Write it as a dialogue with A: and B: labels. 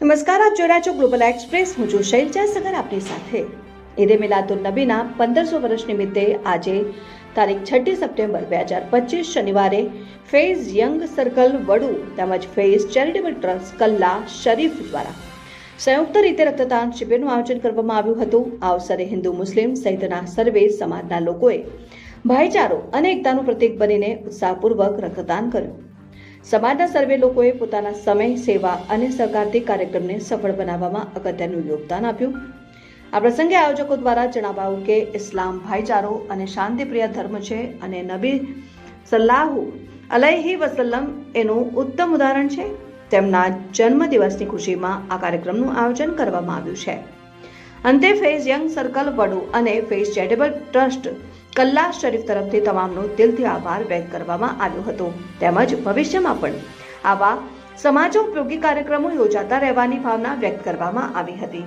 A: નમસ્કાર, આપ જોઈ રહ્યા છો ગ્લોબલ એક્સપ્રેસ. હું છું શૈલજા સગર આપની સાથે. ઈદે મિલાદુલ નબીના પંદરસો વર્ષ નિમિત્તે આજે તારીખ છઠ્ઠી સપ્ટેમ્બર બે હજાર પચીસ શનિવારે ફેઝ યંગ સર્કલ વડુ તેમજ ફેઝ ચેરિટેબલ ટ્રસ્ટ કલ્લા શરીફ દ્વારા સંયુક્ત રીતે રક્તદાન શિબિરનું આયોજન કરવામાં આવ્યું હતું. આ અવસરે હિન્દુ, મુસ્લિમ સહિતના સર્વે સમાજના લોકોએ ભાઈચારો અને એકતાનું પ્રતીક બનીને ઉત્સાહપૂર્વક રક્તદાન કર્યું. સમાજના સર્વે લોકોએ પોતાના સમય, સેવા અને સહકારથી કાર્યક્રમને સફળ બનાવવામાં અગત્યનું યોગદાન આપ્યું. આ પ્રસંગે આયોજકો દ્વારા જણાવાયું કે ઇસ્લામ ભાઈચારો અને શાંતિપ્રિય ધર્મ છે અને નબી સલ્લાહુ અલૈહી વસલ્લમ એનું ઉત્તમ ઉદાહરણ છે. તેમના જન્મદિવસની ખુશીમાં આ કાર્યક્રમનું આયોજન કરવામાં આવ્યું છે. અંતે ફેઝ યંગ સર્કલ વડુ અને ફેઝ ચેરિટેબલ ટ્રસ્ટ કલ્લા શરીફ તરફથી તમામનો દિલથી આભાર વ્યક્ત કરવામાં આવ્યો હતો. તેમજ ભવિષ્યમાં પણ આવા સમાજો ઉપયોગી કાર્યક્રમો યોજાતા રહેવાની ભાવના વ્યક્ત કરવામાં આવી હતી.